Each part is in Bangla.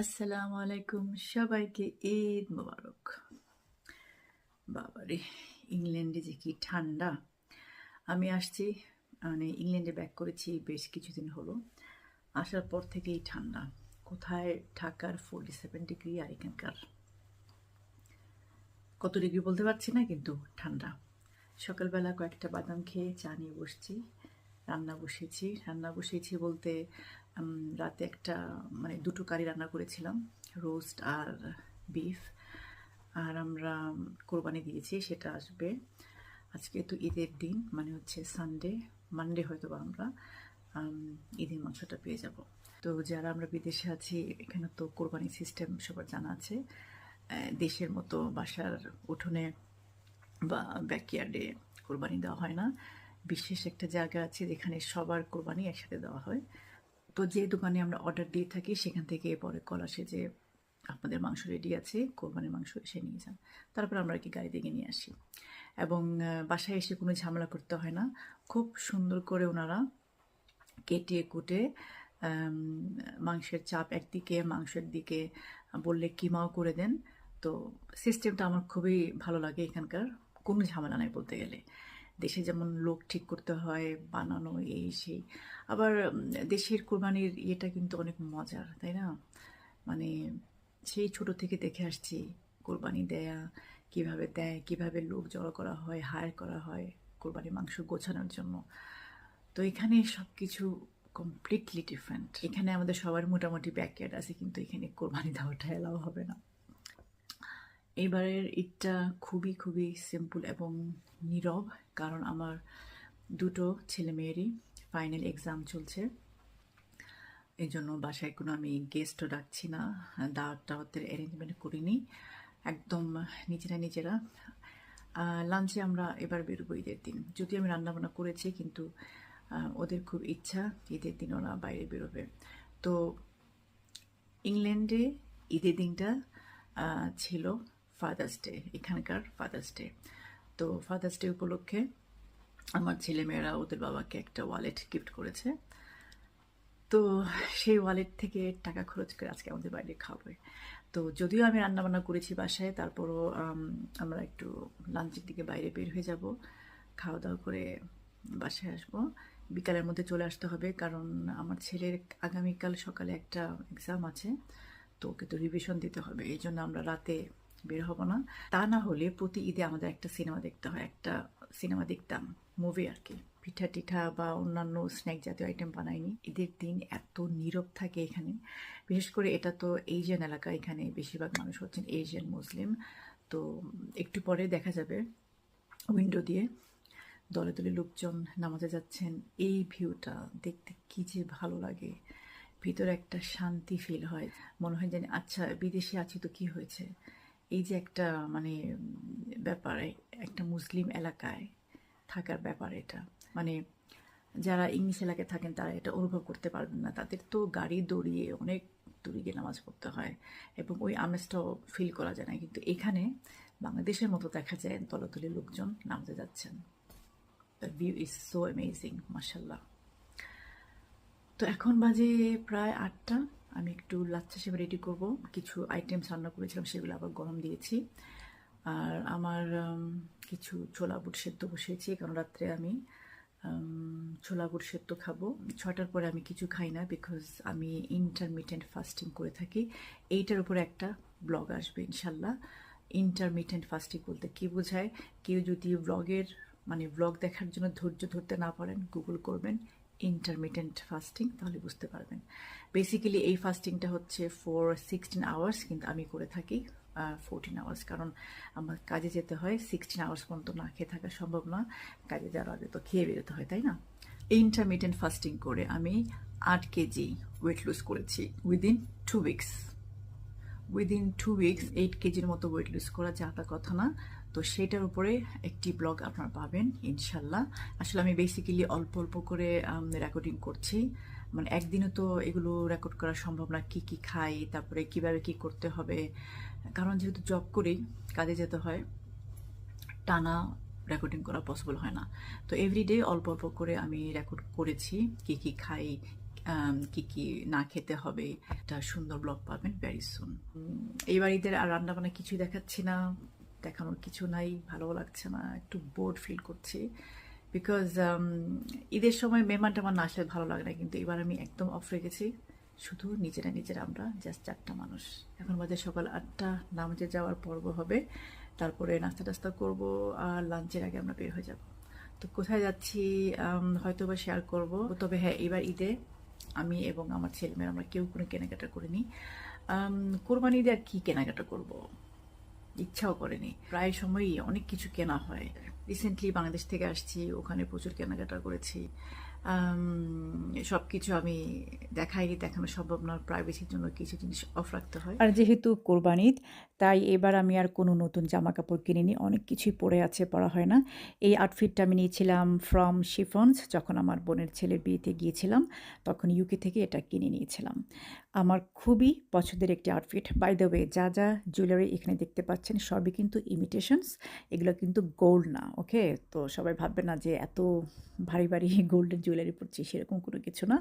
আসসালামু আলাইকুম, সবাইকে ঈদ মোবারক। বাবারে, ইংল্যান্ডে যে কি ঠান্ডা। আমি আসছি মানে ইংল্যান্ডে ব্যাক করেছি বেশ কিছুদিন হলো। আসার পর থেকেই ঠান্ডা। কোথায়? ঢাকার ফোরটি সেভেন ডিগ্রি আর এখানকার কত ডিগ্রি বলতে পারছি না, কিন্তু ঠান্ডা। সকালবেলা কয়েকটা বাদাম খেয়ে চা নিয়ে বসছি, রান্না বসিয়েছি রান্না বসিয়েছি বলতে রাতে একটা মানে দুটো কারি রান্না করেছিলাম, রোস্ট আর বিফ। আর আমরা কোরবানি দিয়েছি, সেটা আসবে আজকে তো ঈদের দিন মানে হচ্ছে সানডে মানডে হয়তো বা আমরা ঈদের মাংসটা পেয়ে যাব। তো যারা আমরা বিদেশে আছি, এখানে তো কোরবানি সিস্টেম সবার জানা আছে। দেশের মতো বাসার উঠোনে বা ব্যাকয়ার্ডে কোরবানি দেওয়া হয় না। বিশেষ একটা জায়গা আছে যেখানে সবার কোরবানি একসাথে দেওয়া হয়। তো যে দোকানে আমরা অর্ডার দিয়ে থাকি, সেখান থেকে পরে কল আসে যে আপনাদের মাংস রেডি আছে, কোরবানির মাংস এসে নিয়ে যান। তারপর আমরা কি গাড়ি থেকে নিয়ে আসি। এবং বাসায় এসে কোনো ঝামেলা করতে হয় না। খুব সুন্দর করে ওনারা কেটে কুটে মাংসের চাপ একদিকে, মাংসের দিকে বললে কিমাও করে দেন। তো সিস্টেমটা আমার খুবই ভালো লাগে এখানকার। কোনো ঝামেলা নাই বলতে গেলে। দেশে যেমন লোক ঠিক করতে হয়, বানানো, এই সেই। আবার দেশের কোরবানির ইয়েটা কিন্তু অনেক মজার, তাই না? মানে সেই ছোট থেকে দেখে আসছি, কোরবানি দেয়া, কীভাবে দেয়, কীভাবে লোক জড়ো করা হয়, হায়ার করা হয় কোরবানি মাংস গোছানোর জন্য। তো এখানে সব কিছু কমপ্লিটলি ডিফারেন্ট এখানে আমাদের সবার মোটামুটি ব্যাকয়ার্ড আছে, কিন্তু এখানে কোরবানি দেওয়াটা এলাও হবে না। এবারের ঈদটা খুবই খুবই সিম্পল এবং নীরব, কারণ আমার দুটো ছেলে মেয়েরই ফাইনাল এক্সাম চলছে। এই জন্য বাসায় কোনো আমি গেস্টও ডাকছি না, দাওয়াত টাওয়াতের অ্যারেঞ্জমেন্ট করিনি, একদম নিজেরা নিজেরা। লাঞ্চে আমরা এবার বেরোবো ঈদের দিন। যদিও আমি রান্নাবান্না করেছি, কিন্তু ওদের খুব ইচ্ছা ঈদের দিন ওরা বাইরে বেরোবে। তো, ইংল্যান্ডে ঈদের দিনটা ছিল। ফাদার্স ডে এখানকার ফাদার্স ডে তো ফাদার্স ডে উপলক্ষে আমার ছেলেমেয়েরা ওদের বাবাকে একটা ওয়ালেট গিফট করেছে। তো সেই ওয়ালেট থেকে টাকা খরচ করে আজকে আমাদের বাইরে খাবে তো যদিও আমি রান্নাবান্না করেছি বাসায়, তারপরও আমরা একটু লাঞ্চের দিকে বাইরে বের হয়ে যাব। খাওয়া দাওয়া করে বাসায় আসব। বিকালের মধ্যে চলে আসতে হবে, কারণ আমার ছেলের আগামীকাল সকালে একটা এক্সাম আছে। তো ওকে তো রিভিশন দিতে হবে। এই জন্য আমরা রাতে বের হব না। তা না হলে প্রতি ঈদে আমাদের একটা সিনেমা দেখতে হয়, একটা সিনেমা দেখতাম মুভি আর কি। পিঠা টিঠা বা অন্যান্য স্ন্যাক জাতীয় আইটেম বানাইনি। ঈদের দিন এত নীরব থাকে এখানে। বিশেষ করে এটা তো এশিয়ান এলাকা, এখানে বেশিরভাগ মানুষ হচ্ছেন এশিয়ান মুসলিম তো একটু পরে দেখা যাবে উইন্ডো দিয়ে। দলে দলে লোকজন নামাজে যাচ্ছেন। এই ভিউটা দেখতে কি যে ভালো লাগে। ভিতরে একটা শান্তি ফিল হয়। মনে হয় জানি আচ্ছা বিদেশে আছি তো কি হয়েছে? এই যে একটা মানে ব্যাপার, একটা মুসলিম এলাকায় থাকার ব্যাপার এটা। মানে যারা ইংলিশ এলাকায় থাকেন, তারা এটা অনুভব করতে পারবেন না। তাদের তো গাড়ি দৌড়িয়ে অনেক দূরে গিয়ে নামাজ পড়তে হয় এবং ওই আমেজটাও ফিল করা যায় না। কিন্তু এখানে বাংলাদেশের মতো দেখা যায় তলতলে লোকজন নামতে যাচ্ছেন। The view is so amazing মাসাল্লাহ তো এখন বাজে প্রায় আটটা। একটু লাচ্চা সেবা রেডি করব। কিছু আইটেমস রান্না করেছিলাম, সেগুলো আবার গরম দিয়েছি। আর আমার কিছু ছোলা বুট সেদ্ধ বসিয়েছি, কারণ রাত্রে আমি ছোলা বুট সেদ্ধ খাব। ছটার পরে আমি কিছু খাই না বিকজ আমি ইন্টারমিডিয়েন্ট ফাস্টিং করে থাকি। এইটার উপরে একটা ব্লগ আসবে, ইনশাল্লাহ। ইন্টারমিডিয়েন্ট ফাস্টিং বলতে কি বোঝায়? কেউ যদি ব্লগের মানে ব্লগ দেখার জন্য ধৈর্য ধরতে না পারেন গুগল করবেন। ইন্টারমিডিয়েন্ট ফাস্টিং তাহলে বুঝতে পারবেন। বেসিক্যালি এই ফাস্টিংটা হচ্ছে ফর সিক্সটিন আওয়ার্স কিন্তু আমি করে থাকি ফোরটিন আওয়ার্স কারণ আমার কাজে যেতে হয় সিক্সটিন আওয়ার্স পর্যন্ত না খেয়ে থাকা সম্ভব না, কাজে যাওয়ার আগে তো খেয়ে বেরোতে হয়, তাই না? ইন্টারমিডিয়েন্ট ফাস্টিং করে আমি আট কেজি ওয়েট লুজ করেছি within two weeks within two weeks eight কেজির মতো ওয়েট লুজ করা যা তা কথা না। তো সেটার উপরে একটি ব্লগ আপনারা পাবেন, ইনশাল্লাহ। আসলে আমি বেসিক্যালি অল্প অল্প করে রেকর্ডিং করছি। মানে একদিনে তো এগুলো রেকর্ড করা সম্ভব না, কি কি খাই, তারপরে কীভাবে কি করতে হবে। কারণ যেহেতু জব করি, কাজে যেতে হয়, টানা রেকর্ডিং করা পসিবল হয় না। তো এভরিডে অল্প অল্প করে আমি রেকর্ড করেছি, কি কি খাই কি কি না খেতে হবে, একটা সুন্দর ব্লগ পাবেন ভেরি সুন এইবার ঈদের আর রান্নাবান্না কিছুই দেখাচ্ছি না। দেখানোর কিছু নাই ভালো লাগছে না, একটু বোর্ড ফিল করছি। বিকজ ঈদের সময় মেহমান টেমান না আসলে ভালো লাগে না, কিন্তু এবার আমি একদম অফ রেখেছি শুধু নিজেরা নিজেরা আমরা জাস্ট চারটা মানুষ। এখন বাজে সকাল আটটা, নামাজে যাওয়ার পর্ব হবে। তারপরে নাস্তা টাস্তা করব আর লাঞ্চের আগে আমরা বের হয়ে যাব। তো কোথায় যাচ্ছি হয়তো বা শেয়ার করব। তবে হ্যাঁ এবার ঈদে আমি এবং আমার ছেলেমেয়েরা আমরা কেউ কোনো কেনাকাটা করিনি। কোরবানি ঈদে আর কী কেনাকাটা করব? ইচ্ছাও করেনি। প্রায় সময়ই অনেক কিছু কেনা হয়। রিসেন্টলি বাংলাদেশ থেকে আসছি, ওখানে প্রচুর কেনাকাটা করেছি। সব কিছু আমি দেখাইনি দেখানো সম্ভব নয় প্রাইভেসির জন্য কিছু জিনিস অফ রাখতে হয়। আর যেহেতু কোরবান তাই এবার আমি আর কোনো নতুন জামা কাপড় কিনিনি, অনেক কিছুই পরে আছে পরা হয় না। এই আউটফিটটা আমি নিয়েছিলাম ফ্রম শিফন্স যখন আমার বোনের ছেলের বিয়েতে গিয়েছিলাম, তখন ইউকে থেকে এটা কিনে নিয়েছিলাম। আমার খুবই পছন্দের একটি আউটফিট বাই দ্য ওয়ে যা যা জুয়েলারি এখানে দেখতে পাচ্ছেন, সবই কিন্তু ইমিটেশনস এগুলো কিন্তু গোল্ড না ওকে? তো সবাই ভাববে না যে এত ভারী ভারী গোল্ডের জুয়েলারি পরছি সেরকম কোনো কিছু না।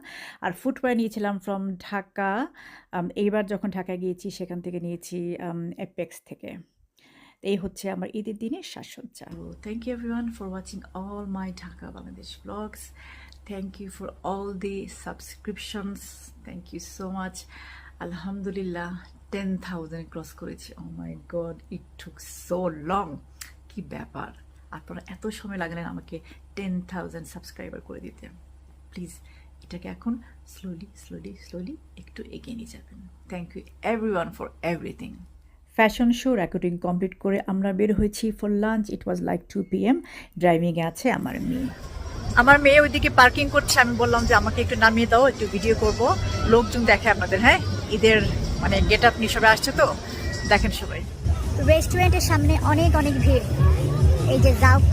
আর ফুটওয়্যার নিয়েছিলাম ফ্রম ঢাকা। এইবার যখন ঢাকায় গিয়েছি সেখান থেকে নিয়েছি অ্যাপেক্স থেকে। এই হচ্ছে আমার ঈদের দিনের সাজসজ্জা। So thank you everyone for watching all my Dhaka Bangladesh vlogs. Thank you for all the subscriptions. Thank you so much. Alhamdulillah, 10,000 cross করেছি। ও my god it took so long কি ব্যাপার? আপনারা এত সময় লাগলেন আমাকে টেন থাউজেন্ড সাবস্ক্রাইবার করে দিতে। প্লিজ এটাকে এখন স্লোলি স্লোলি স্লোলি একটু এগিয়ে নিয়ে যাবেন। Thank you every one for everything fashion show recording complete করে আমরা বের হয়েছি for lunch it was like two P M ড্রাইভিংয়ে আছে আমার মেয়ে। আমার মেয়ে ওইদিকে পার্কিং করছে। আমি বললাম যে আমাকে একটু নামিয়ে দাও একটু ভিডিও করব। লোকজন দেখে আপনাদের হ্যাঁ? ঈদের মানে গেট আপ নিয়ে সবাই আসছে তো? দেখেন সবাই। রেস্টুরেন্টের সামনে অনেক অনেক ভিড়। এই যে জাউক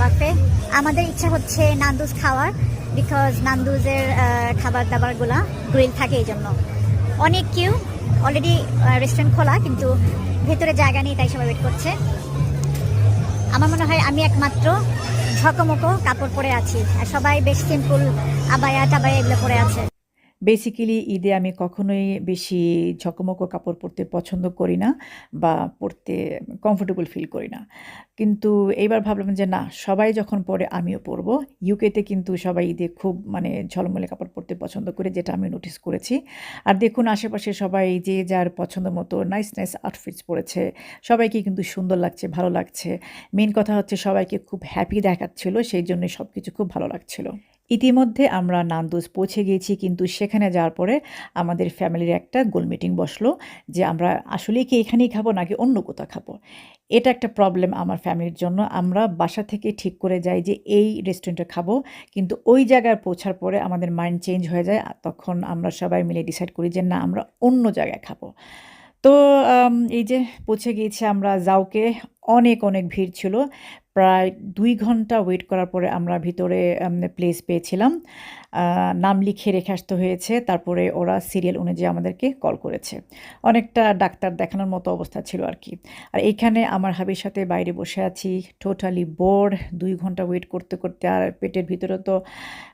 বাফে। আমাদের ইচ্ছা হচ্ছে নান্দুজ খাওয়ার বিকজ নান্দুজের খাবার দাবারগুলা গ্রিল থাকে এই জন্য। অনেক কিউ অলরেডি রেস্টুরেন্ট খোলা, কিন্তু ভেতরে জায়গা নেই, তাই সবাই ওয়েট করছে। আমার মনে হয় আমি একমাত্র ঝকমকো কাপড় পরে আছি, আর সবাই বেশ সিম্পল আবায়া টাবায়া এগুলো পরে আছে। বেসিক্যালি ঈদে আমি কখনোই বেশি ঝকমকো কাপড় পরতে পছন্দ করি না বা পরতে কমফোর্টেবল ফিল করি না। কিন্তু এইবার ভাবলাম যে না, সবাই যখন পরে আমিও পরবো। ইউকেতে কিন্তু সবাই ঈদে খুব মানে ঝলমলে কাপড় পরতে পছন্দ করে, যেটা আমি নোটিস করেছি। আর দেখুন, আশেপাশে সবাই যে যার পছন্দ মতো নাইস নাইস আউটফিটস পরেছে, সবাইকে কিন্তু সুন্দর লাগছে, ভালো লাগছে। মেন কথা হচ্ছে সবাইকে খুব হ্যাপি দেখাচ্ছিল, সেই জন্য সব কিছু খুব ভালো লাগছিল। ইতিমধ্যে আমরা নান্দোজ পৌঁছে গিয়েছি কিন্তু সেখানে যাওয়ার পরে আমাদের ফ্যামিলির একটা গোল মিটিং বসল যে আমরা আসলে কি এখানেই খাব নাকি অন্য কোথাও খাব। এটা একটা প্রবলেম আমার ফ্যামিলির জন্য। আমরা বাসা থেকে ঠিক করে যাই যে এই রেস্টুরেন্টে খাব, কিন্তু ওই জায়গায় পৌঁছার পরে আমাদের মাইন্ড চেঞ্জ হয়ে যায় তখন আমরা সবাই মিলে ডিসাইড করি যে না, আমরা অন্য জায়গায় খাব। তো এই যে পৌঁছে গিয়েছি আমরা, যাওকে অনেক অনেক ভিড় ছিল। প্রায় দুই ঘণ্টা ওয়েট করার পরে আমরা ভিতরে প্লেস পেয়েছিলাম। নাম লিখে রেখে আসতে হয়েছে। তারপরে ওরা সিরিয়াল অনুযায়ী আমাদেরকে কল করেছে। অনেকটা ডাক্তার দেখানোর মতো অবস্থা ছিল আর কি। আর এইখানে আমার হাবির সাথে বাইরে বসে আছি। টোটালি বোর দুই ঘণ্টা ওয়েট করতে করতে আর পেটের ভিতরে তো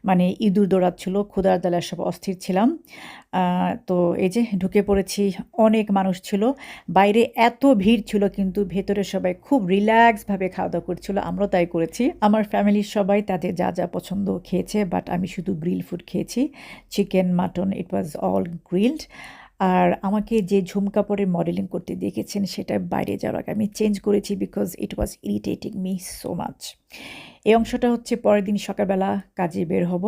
মানে ইঁদুর দৌড়াচ্ছিল ক্ষুদার জ্বালায় সব অস্থির ছিলাম। তো এই যে ঢুকে পড়েছি। অনেক মানুষ ছিল। বাইরে এত ভিড় ছিল কিন্তু ভেতরে সবাই খুব রিল্যাক্সভাবে খাওয়া দাওয়া করছিল। আমরাও তাই করেছি। আমার ফ্যামিলির সবাই তাদের যা যা পছন্দ খেয়েছে বাট আমি শুধু গ্রিল ফুড খেয়েছি chicken mutton it was all grilled আর আমাকে যে ঝুমকা পরে মডেলিং করতে দেখেছেন সেটা বাইরে যাওয়ার আগে আমি চেঞ্জ করেছি because it was irritating me so much এই অংশটা হচ্ছে পরের দিন সকালবেলা কাজে বের হব।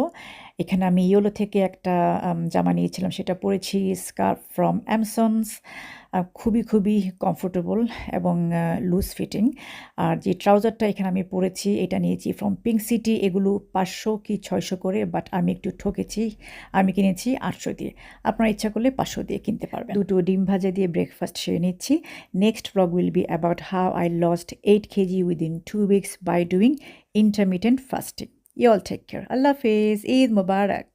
এখানে আমি ইয়োলো থেকে একটা জামা নিয়েছিলাম, সেটা পরেছি স্কার্ফ ফ্রম অ্যামসনস খুবই খুবই কমফোর্টেবল এবং লুজ ফিটিং আর যে ট্রাউজারটা এখানে আমি পরেছি, এটা নিয়েছি ফ্রম পিঙ্ক সিটি এগুলো পাঁচশো কি ছয়শো করে বাট আমি একটু ঠকেছি, আমি কিনেছি আটশো দিয়ে। আপনারা ইচ্ছা করলে পাঁচশো দিয়ে কিনতে পারবেন। দুটো ডিম ভাজা দিয়ে ব্রেকফাস্ট সেরে নিচ্ছি। Next blog will be about how I lost eight KG within two weeks by doing intermittent fasting. You all take care. Allah Hafiz. Eid Mubarak.